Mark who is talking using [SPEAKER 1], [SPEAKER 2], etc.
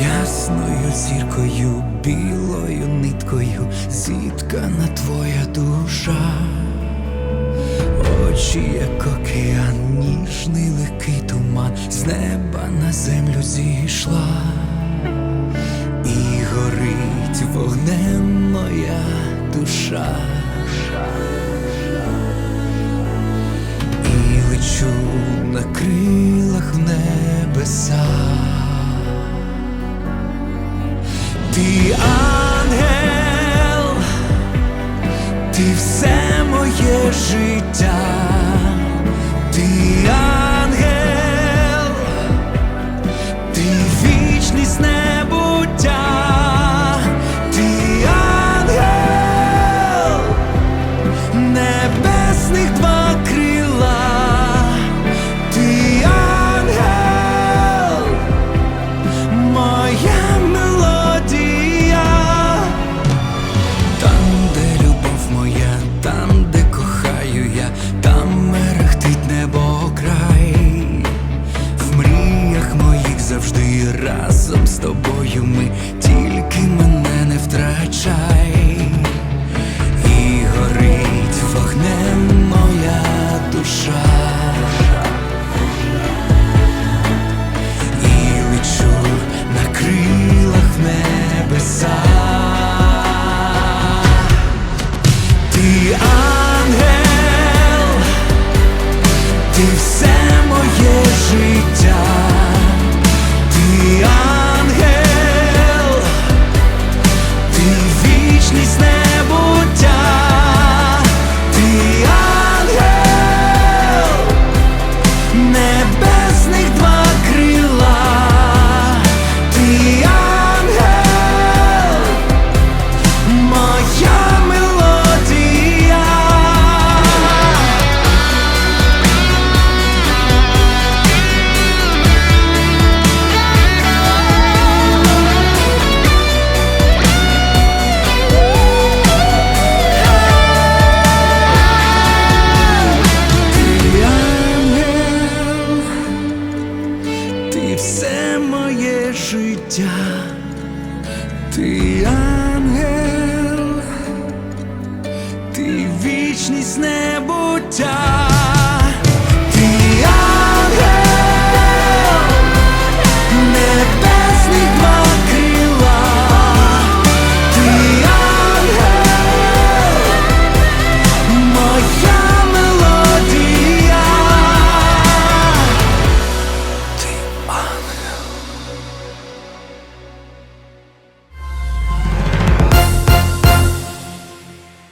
[SPEAKER 1] ясною зіркою, білою ниткою зіткана твоя душа, очі, як океан, ніжний легкий туман, з неба на землю зійшла, і горить вогнем моя душа. І лечу на крилах в небеса. Ти sunshine. never все моє життя, ти ангел, ти вічність небуття.